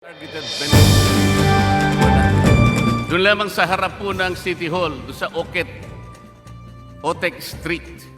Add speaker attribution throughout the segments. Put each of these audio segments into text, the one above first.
Speaker 1: Targeted. Doon lamang sa harap po ng City Hall, doon sa Oket, Otek Street.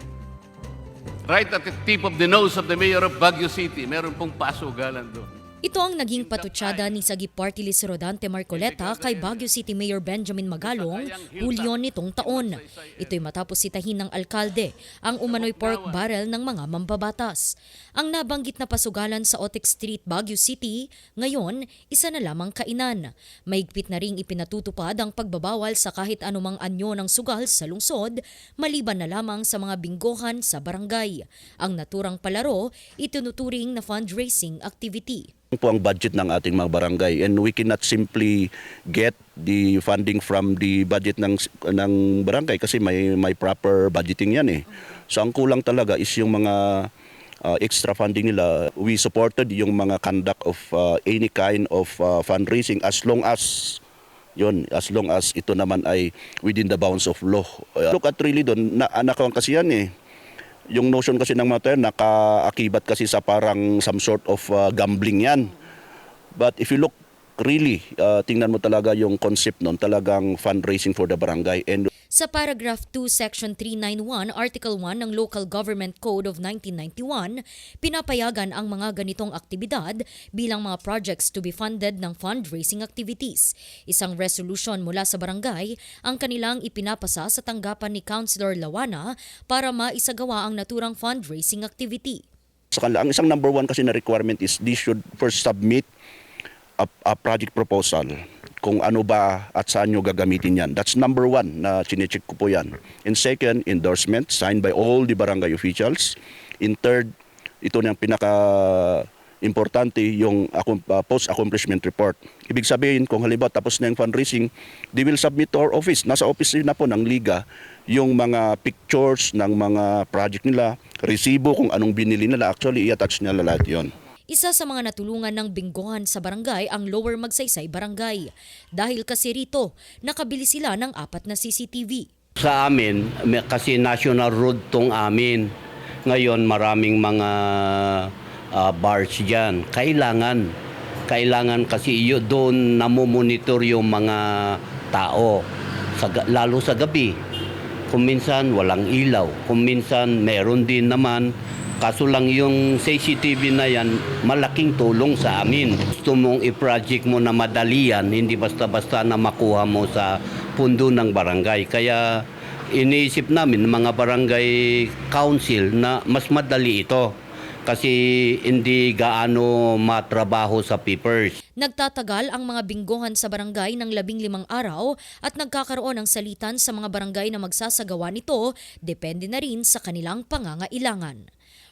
Speaker 1: Right at the tip of the nose of the mayor of Baguio City, meron pong pasugalan doon.
Speaker 2: Ito ang naging patutsada ni Sagi Party List Rodante Marcoleta kay Baguio City Mayor Benjamin Magalong Hulyo nitong taon. Ito'y matapos sitahin ng alkalde ang umano'y pork barrel ng mga mambabatas. Ang nabanggit na pasugalan sa Otek Street, Baguio City, ngayon isa na lamang kainan. Mahigpit na ring ipinatutupad ang pagbabawal sa kahit anumang anyo ng sugal sa lungsod, maliban na lamang sa mga binggohan sa barangay. Ang naturang palaro, itinuturing na fundraising activity.
Speaker 3: Po ang budget ng ating mga barangay and we cannot simply get the funding from the budget ng ng barangay kasi may may proper budgeting yan eh. So ang kulang talaga is yung mga uh, extra funding nila. We supported yung mga conduct of uh, any kind of uh, fundraising as long as yon as long as ito naman ay within the bounds of law. Look at really doon na anak kasi yan eh yung notion kasi ng mga tayo, nakaakibat kasi sa parang some sort of uh, gambling yan. But if you look really, uh, tingnan mo talaga yung concept nun, talagang fundraising for the barangay. And
Speaker 2: Sa paragraph 2, section 391, article 1 ng Local Government Code of 1991, pinapayagan ang mga ganitong aktibidad bilang mga projects to be funded ng fundraising activities. Isang resolution mula sa barangay ang kanilang ipinapasa sa tanggapan ni Councilor Lawana para maisagawa ang naturang fundraising activity.
Speaker 3: ang isang number one kasi na requirement is they should first submit a, a project proposal kung ano ba at saan nyo gagamitin yan. That's number one na chinecheck ko po yan. In second, endorsement signed by all the barangay officials. In third, ito na yung pinaka importante yung uh, post-accomplishment report. Ibig sabihin, kung halimbawa tapos na yung fundraising, they will submit to our office. Nasa office na po ng Liga yung mga pictures ng mga project nila, resibo kung anong binili nila. Actually, i-attach nila lahat yon.
Speaker 2: Isa sa mga natulungan ng binggohan sa barangay ang Lower Magsaysay Barangay. Dahil kasi rito, nakabili sila ng apat na CCTV.
Speaker 4: Sa amin, kasi national road tong amin. Ngayon, maraming mga ah, bars dyan. Kailangan, kailangan kasi iyo doon namomonitor yung mga tao, lalo sa gabi. Kung minsan walang ilaw, kung minsan meron din naman. Kaso lang yung CCTV na yan, malaking tulong sa amin. Gusto mong i-project mo na madali yan, hindi basta-basta na makuha mo sa pundo ng barangay. Kaya iniisip namin mga barangay council na mas madali ito kasi hindi gaano matrabaho sa papers.
Speaker 2: Nagtatagal ang mga binggohan sa barangay ng labing limang araw at nagkakaroon ng salitan sa mga barangay na magsasagawa nito depende na rin sa kanilang pangangailangan.